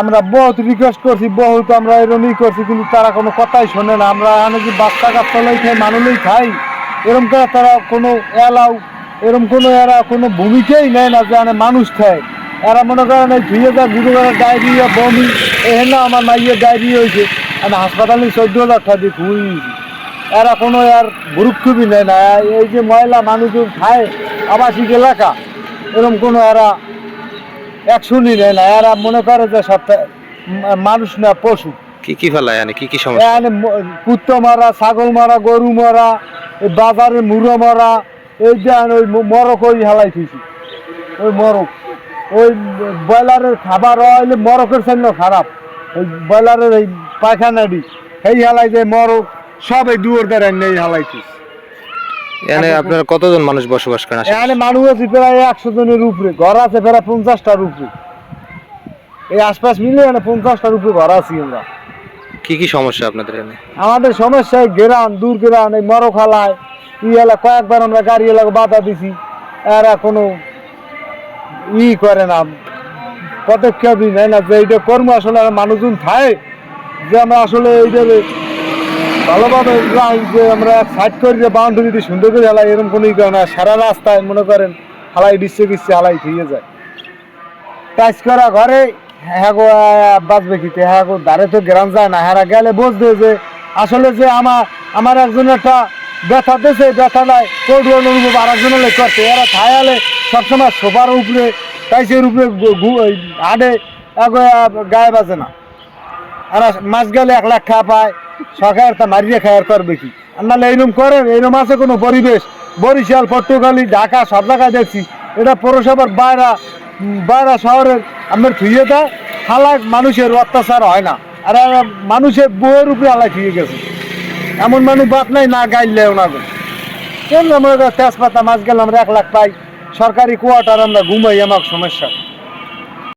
আমরা বহুত রিকোয়েস্ট করছি, বহুত আমরা এরমই করছি, কিন্তু তারা কোনো কথাই শোনে না। আমরা এখানে কি বাচ্চা কাচ্চা লই খাই মানুষই খাই, এরম করে তারা কোনো এলাও এরম কোনো এরা কোনো ভূমিকাই নেয় না যে মানুষ খায়। এরা মনে করেন এই ধুয়ে যা করে ডায়রিয়া বমি এখানে আমার মাইয়ের ডায়রিয়া হয়েছে আমি হাসপাতালে চোদ্দ হাজার টাকা খুবই এরা কোনো আর গুরুত্বই নেয় না। এই যে ময়লা মানুষজন খায়, আবাসিক এলাকা, এরম কোনো এরা অ্যাকশনই নেয় না। এরা মনে করে যে সপ্তাহে মানুষ না পশু। কি কি ফেলায় মানে কি কি সমস্যা? ম- কুত্তো মারা ছাগল মারা গরু মারা বাজারে মুড়ো মারা এই যে ওই মরক ওই হেলাই থুইছি। ওই মরক। ওই ব্রয়লারের খাবার হইলে মরকের জন্য খারাপ। ওই ব্রয়লারের এই পায়খানাডি এই হেলাই যে মরক সব এই দুয়ার দ্বারা এই হেলাই থুইছি। এখানে আপনারা কতজন মানুষ বসবাস করেন এখানে মানুষ আছে প্রায় একশো জনের উপরে ঘর আছে প্রায় পঞ্চাশটার উপরে। এই আশপাশ মিলে পঞ্চাশটার উপরে ঘর আছি আমরা। কি কি সমস্যা আপনাদের এখানে? আমাদের দূর গেরান এই মরখালায়। ই এলা কয়েকবার আমরা গাড়ি এলাকা বাধা দিছি এরা কোনো ই করে না পদক্ষেপই নেয় না যে এইটা কর্ম আসলে মানুষজন খায়। যে আমরা আসলে এইটা ভালোভাবে যে আমরা সাইড করে, যে বাউন্ডারি দিয়ে সুন্দর করে হেলাই, এরকম কোনো ই না। সারা রাস্তায় মনে করেন, হালাই দিচ্ছে দিচ্ছে, হালাই থুয়ে যায়। টাচ করা ঘরে হ্যাঁ গো বাঁচবে কি হ্যাঁ গো, দাঁড়ে তো গ্রাম যায় না। হ্যাঁ গেলে বুঝবে যে, আসলে যে আমার আমার একজন একটা ব্যথা দিয়েছে ব্যথা নাই কোড অনুভব আর একজনের লেখ করছে। এরা থায়ালে সবসময় সোফার উপরে, টাইসের উপরে হাডে গায়ে বাজে না। আর মাছ গেলে এক লাখ খা পায় সরকার তা মারিয়ে খায়ার করবে কি? আর নাহলে এইরকম করে এইরকম আছে কোনো পরিবেশ? বরিশাল পটুয়াখালী ঢাকা, সব জায়গায় দেখছি। এটা পৌরসভার বাইরা বাইরা শহরের আমার থুয়ে দেয় হালাক মানুষের অত্যাচার হয় না। আর মানুষের বউয়ের উপরে হালাই থুয়ে গেছে। এমন মানুষ বাদ নাই, না গাইলেও না কেন আমরা তেজপাতা মাছ গেলে আমরা এক লাখ পাই? সরকারি কোয়ার্টার আমরা ঘুমাই আমার সমস্যা।